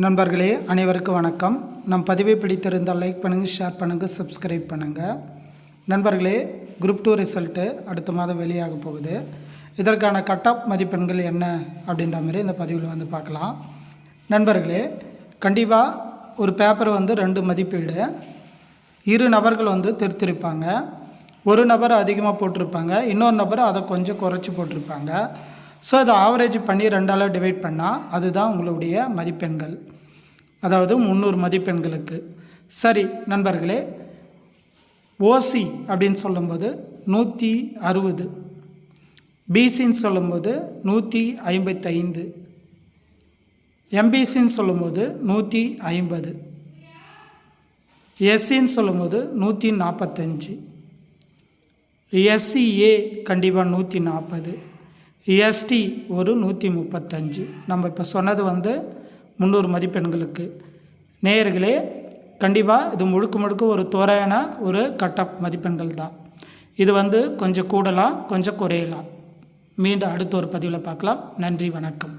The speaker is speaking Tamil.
நண்பர்களே அனைவருக்கும் வணக்கம். நம் பதிவை பிடித்திருந்தால் லைக் பண்ணுங்கள் ஷேர் பண்ணுங்கள் சப்ஸ்கிரைப் பண்ணுங்கள் நண்பர்களே குரூப் டூ ரிசல்ட்டு அடுத்த மாதம் வெளியாக போகுது. இதற்கான கட் ஆஃப் மதிப்பெண்கள் என்ன அப்படின்ற மாதிரி இந்த பதிவில் வந்து பார்க்கலாம். நண்பர்களே கண்டிப்பாக ஒரு பேப்பர் வந்து ரெண்டு மதிப்பீடு. இரு நபர்கள் வந்து திருத்திருப்பாங்க. ஒரு நபர் அதிகமாக போட்டிருப்பாங்க. இன்னொரு நபர் அதை கொஞ்சம் குறைச்சி போட்டிருப்பாங்க. ஸோ அதை ஆவரேஜ் பண்ணி ரெண்டால் டிவைட் பண்ணால் அதுதான் உங்களுடைய மதிப்பெண்கள். அதாவது முந்நூறு மதிப்பெண்களுக்கு. சரி நண்பர்களே ஓசி அப்படின்னு சொல்லும்போது நூற்றி அறுபது. பிசின்னு சொல்லும்போது நூற்றி ஐம்பத்தைந்து. எம்பிசின்னு சொல்லும்போது நூற்றி ஐம்பது. எஸ்சின்னு சொல்லும்போது நூற்றி நாற்பத்தஞ்சு எஸ்சிஏ கண்டிப்பாக நூற்றி நாற்பது எஸ்டி ஒரு நூற்றி முப்பத்தஞ்சு. நம்ம இப்போ சொன்னது வந்து முந்நூறு மதிப்பெண்களுக்கு. நேயர்களே கண்டிப்பாக இது முழுக்க முழுக்க ஒரு தோறையான ஒரு கட் ஆஃப் மதிப்பெண்கள் தான் இது வந்து கொஞ்சம் கூடலாம் கொஞ்சம் குறையலாம். மீண்டும் அடுத்த ஒரு பதிவில் பார்க்கலாம். நன்றி வணக்கம்.